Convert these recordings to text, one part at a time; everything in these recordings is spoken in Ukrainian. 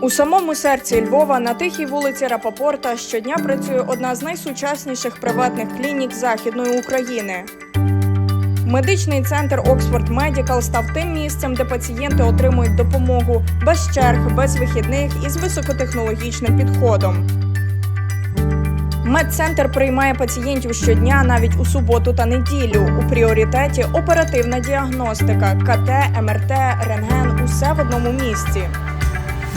У самому серці Львова на тихій вулиці Рапопорта щодня працює одна з найсучасніших приватних клінік Західної України. Медичний центр Оксфорд Медікал став тим місцем, де пацієнти отримують допомогу без черг, без вихідних і з високотехнологічним підходом. Медцентр приймає пацієнтів щодня, навіть у суботу та неділю. У пріоритеті оперативна діагностика, КТ, МРТ, рентген – усе в одному місці.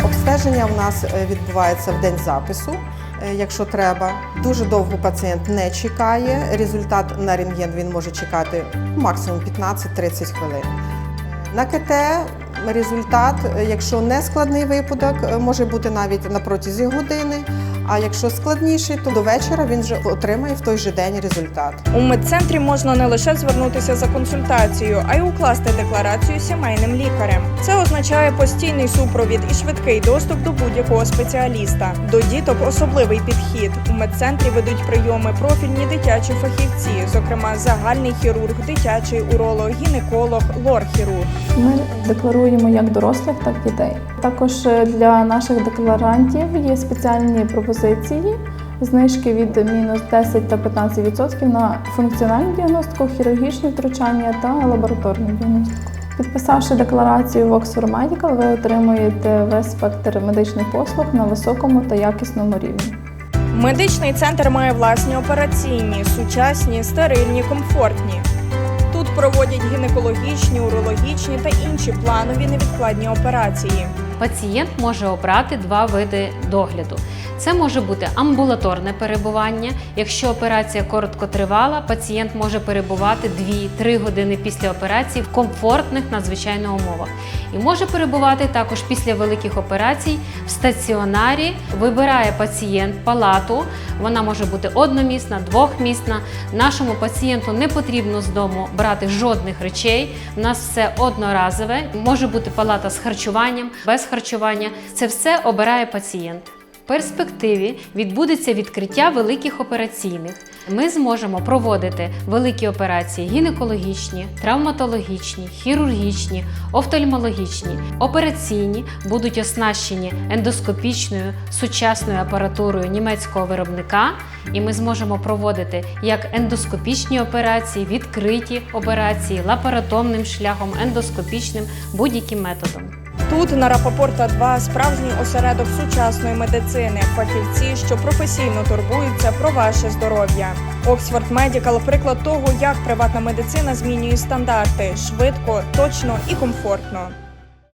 Обстеження в нас е, відбувається в день запису, е, якщо треба. Дуже довго пацієнт не чекає. Результат на рентген він може чекати максимум 15-30 хвилин. На КТ результат, е, якщо не складний випадок, може бути навіть на протязі години. А якщо складніший, то до вечора він вже отримає в той же день результат. У медцентрі можна не лише звернутися за консультацією, а й укласти декларацію сімейним лікарем. Це означає постійний супровід і швидкий доступ до будь-якого спеціаліста. До діток особливий підхід. У медцентрі ведуть прийоми профільні дитячі фахівці, зокрема загальний хірург, дитячий уролог, гінеколог, лор-хірург. Ми декларуємо як дорослих, так і дітей. Також е, для наших декларантів є спеціальні пропозиції. Знижки від мінус 10 та 15% на функціональну діагностику, хірургічні втручання та лабораторну діагностику. Підписавши декларацію в Oxford Medical, ви отримуєте весь спектр медичних послуг на високому та якісному рівні. Медичний центр має власні операційні, сучасні, стерильні, комфортні. Тут проводять гінекологічні, урологічні та інші планові невідкладні операції. Пацієнт може обрати два види догляду. Це може бути амбулаторне перебування. Якщо операція короткотривала, пацієнт може перебувати 2-3 години після операції в комфортних надзвичайно умовах. І може перебувати також після великих операцій в стаціонарі. Вибирає пацієнт палату. Вона може бути одномісна, двохмісна. Нашому пацієнту не потрібно з дому брати жодних речей. У нас все одноразове. Може бути палата з харчуванням, без харчування. Це все обирає пацієнт. В перспективі відбудеться відкриття великих операційних. Ми зможемо проводити великі операції гінекологічні, травматологічні, хірургічні, офтальмологічні. Операційні будуть оснащені ендоскопічною сучасною апаратурою німецького виробника, і ми зможемо проводити як ендоскопічні операції, відкриті операції, лапаротомним шляхом, ендоскопічним будь-яким методом. Тут на Рапопорта 2 справжній осередок сучасної медицини, фахівці, що професійно турбуються про ваше здоров'я. Оксфорд Медікал приклад того, як приватна медицина змінює стандарти швидко, точно і комфортно.